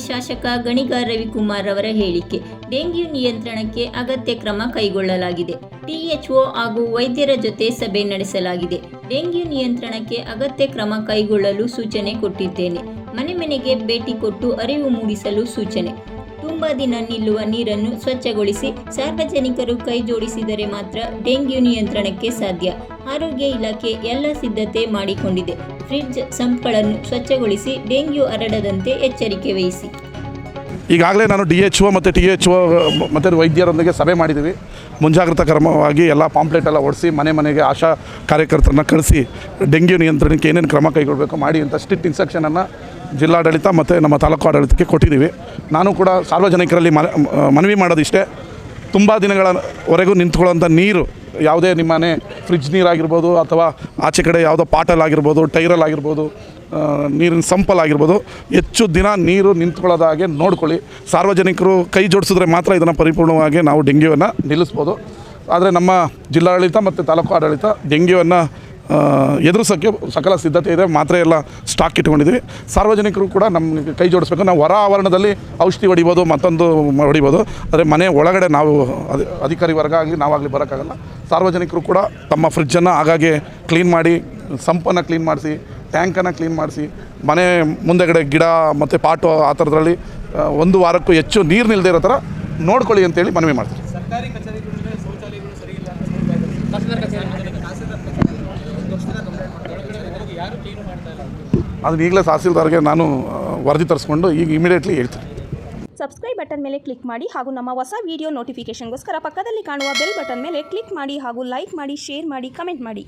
ಶಾಸಕ ಗಣಿಗಾರ್ ರವಿಕುಮಾರ್ ಅವರ ಹೇಳಿಕೆ, ಡೆಂಗ್ಯೂ ನಿಯಂತ್ರಣಕ್ಕೆ ಅಗತ್ಯ ಕ್ರಮ ಕೈಗೊಳ್ಳಲಾಗಿದೆ. ಟಿಎಚ್ಒ ಹಾಗೂ ವೈದ್ಯರ ಜೊತೆ ಸಭೆ ನಡೆಸಲಾಗಿದೆ. ಡೆಂಗ್ಯೂ ನಿಯಂತ್ರಣಕ್ಕೆ ಅಗತ್ಯ ಕ್ರಮ ಕೈಗೊಳ್ಳಲು ಸೂಚನೆ ಕೊಟ್ಟಿದ್ದೇನೆ. ಮನೆ ಮನೆಗೆ ಭೇಟಿ ಕೊಟ್ಟು ಅರಿವು ಮೂಡಿಸಲು ಸೂಚನೆ. ತುಂಬಾ ದಿನ ನಿಲ್ಲುವ ನೀರನ್ನು ಸ್ವಚ್ಛಗೊಳಿಸಿ ಸಾರ್ವಜನಿಕರು ಕೈ ಜೋಡಿಸಿದರೆ ಮಾತ್ರ ಡೆಂಗ್ಯೂ ನಿಯಂತ್ರಣಕ್ಕೆ ಸಾಧ್ಯ. ಆರೋಗ್ಯ ಇಲಾಖೆ ಎಲ್ಲ ಸಿದ್ಧತೆ ಮಾಡಿಕೊಂಡಿದೆ. ಫ್ರಿಡ್ಜ್ ಸಂಪ್ಗಳನ್ನು ಸ್ವಚ್ಛಗೊಳಿಸಿ ಡೆಂಗ್ಯೂ ಹರಡದಂತೆ ಎಚ್ಚರಿಕೆ ವಹಿಸಿ. ಈಗಾಗಲೇ ನಾನು ಡಿ ಎಚ್ ಒ ಮತ್ತು ಟಿ ಎಚ್ ಒ, ಮತ್ತು ವೈದ್ಯರೊಂದಿಗೆ ಸಭೆ ಮಾಡಿದ್ದೀವಿ. ಮುಂಜಾಗ್ರತಾ ಕ್ರಮವಾಗಿ ಎಲ್ಲ ಪಾಂಪ್ಲೆಟ್ ಎಲ್ಲ ಓಡಿಸಿ ಮನೆ ಮನೆಗೆ ಆಶಾ ಕಾರ್ಯಕರ್ತರನ್ನ ಕಳಿಸಿ ಡೆಂಗ್ಯೂ ನಿಯಂತ್ರಣಕ್ಕೆ ಏನೇನು ಕ್ರಮ ಕೈಗೊಳ್ಳಬೇಕು ಮಾಡಿ ಅಂತ ಸ್ಟ್ರಿಕ್ಟ್ ಇನ್ಸ್ಟ್ರಕ್ಷನನ್ನು ಜಿಲ್ಲಾಡಳಿತ ಮತ್ತು ನಮ್ಮ ತಾಲೂಕು ಆಡಳಿತಕ್ಕೆ ಕೊಟ್ಟಿದ್ದೀವಿ. ನಾನು ಕೂಡ ಸಾರ್ವಜನಿಕರಲ್ಲಿ ಮನ ಮನವಿ ಮಾಡೋದಿಷ್ಟೇ. ತುಂಬ ದಿನಗಳವರೆಗೂ ನಿಂತ್ಕೊಳ್ಳೋಂಥ ನೀರು ಯಾವುದೇ ನಿಮ್ಮನೆ ಫ್ರಿಜ್ ನೀರಾಗಿರ್ಬೋದು ಅಥವಾ ಆಚೆ ಕಡೆ ಯಾವುದೋ ಪಾಟಲ್ ಆಗಿರ್ಬೋದು ಟೈರಲ್ ಆಗಿರ್ಬೋದು ನೀರಿನ ಸಂಪಲ್ ಆಗಿರ್ಬೋದು ಹೆಚ್ಚು ದಿನ ನೀರು ನಿಂತ್ಕೊಳ್ಳೋದ ಹಾಗೆ ನೋಡ್ಕೊಳ್ಳಿ. ಸಾರ್ವಜನಿಕರು ಕೈ ಜೋಡಿಸಿದ್ರೆ ಮಾತ್ರ ಇದನ್ನು ಪರಿಪೂರ್ಣವಾಗಿ ನಾವು ಡೆಂಗ್ಯೂವನ್ನು ನಿಲ್ಲಿಸ್ಬೋದು. ಆದರೆ ನಮ್ಮ ಜಿಲ್ಲಾಡಳಿತ ಮತ್ತು ತಾಲೂಕು ಆಡಳಿತ ಡೆಂಗ್ಯೂವನ್ನು ಎದುರಿಸೋಕ್ಕೆ ಸಕಲ ಸಿದ್ಧತೆ ಇದೆ. ಮಾತ್ರೆ ಎಲ್ಲ ಸ್ಟಾಕ್ ಇಟ್ಕೊಂಡಿದ್ದೀವಿ. ಸಾರ್ವಜನಿಕರು ಕೂಡ ನಮಗೆ ಕೈ ಜೋಡಿಸ್ಬೇಕು. ನಾವು ಹೊರ ಆವರಣದಲ್ಲಿ ಔಷಧಿ ಹೊಡಿಬೋದು, ಮತ್ತೊಂದು ಹೊಡಿಬೋದು. ಆದರೆ ಮನೆ ಒಳಗಡೆ ನಾವು ಅಧಿ, ಅಧಿಕಾರಿ ವರ್ಗ ಆಗಲಿ, ನಾವಾಗಲಿ ಬರೋಕ್ಕಾಗಲ್ಲ. ಸಾರ್ವಜನಿಕರು ಕೂಡ ತಮ್ಮ ಫ್ರಿಡ್ಜನ್ನು ಆಗಾಗ್ಗೆ ಕ್ಲೀನ್ ಮಾಡಿ, ಸಂಪನ್ನು ಕ್ಲೀನ್ ಮಾಡಿಸಿ ಟ್ಯಾಂಕನ್ನು ಕ್ಲೀನ್ ಮಾಡಿಸಿ, ಮನೆ ಮುಂದೆಗಡೆ ಗಿಡ ಮತ್ತು ಪಾಟು ಆ ಥರದ್ರಲ್ಲಿ ಒಂದು ವಾರಕ್ಕೂ ಹೆಚ್ಚು ನೀರು ನಿಲ್ಲದೆ ಇರೋ ಥರ ನೋಡ್ಕೊಳ್ಳಿ ಅಂತೇಳಿ ಮನವಿ ಮಾಡ್ತೀನಿ ಅದನ್ನ ಈಗಲೇ ತಹಸೀಲ್ದಾರ್ಗೆ ನಾನು ವರದಿ ತರಿಸ್ಕೊಂಡು ಈಗ ಇಮಿಡಿಯೇಟ್ಲಿ ಹೇಳ್ತೀನಿ. ಸಬ್ಸ್ಕ್ರೈಬ್ ಬಟನ್ ಮೇಲೆ ಕ್ಲಿಕ್ ಮಾಡಿ ಹಾಗೂ ನಮ್ಮ ಹೊಸ ವಿಡಿಯೋ ನೋಟಿಫಿಕೇಷನ್ಗೋಸ್ಕರ ಪಕ್ಕದಲ್ಲಿ ಕಾಣುವ ಬೆಲ್ ಬಟನ್ ಮೇಲೆ ಕ್ಲಿಕ್ ಮಾಡಿ ಹಾಗೂ ಲೈಕ್ ಮಾಡಿ ಶೇರ್ ಮಾಡಿ ಕಮೆಂಟ್ ಮಾಡಿ.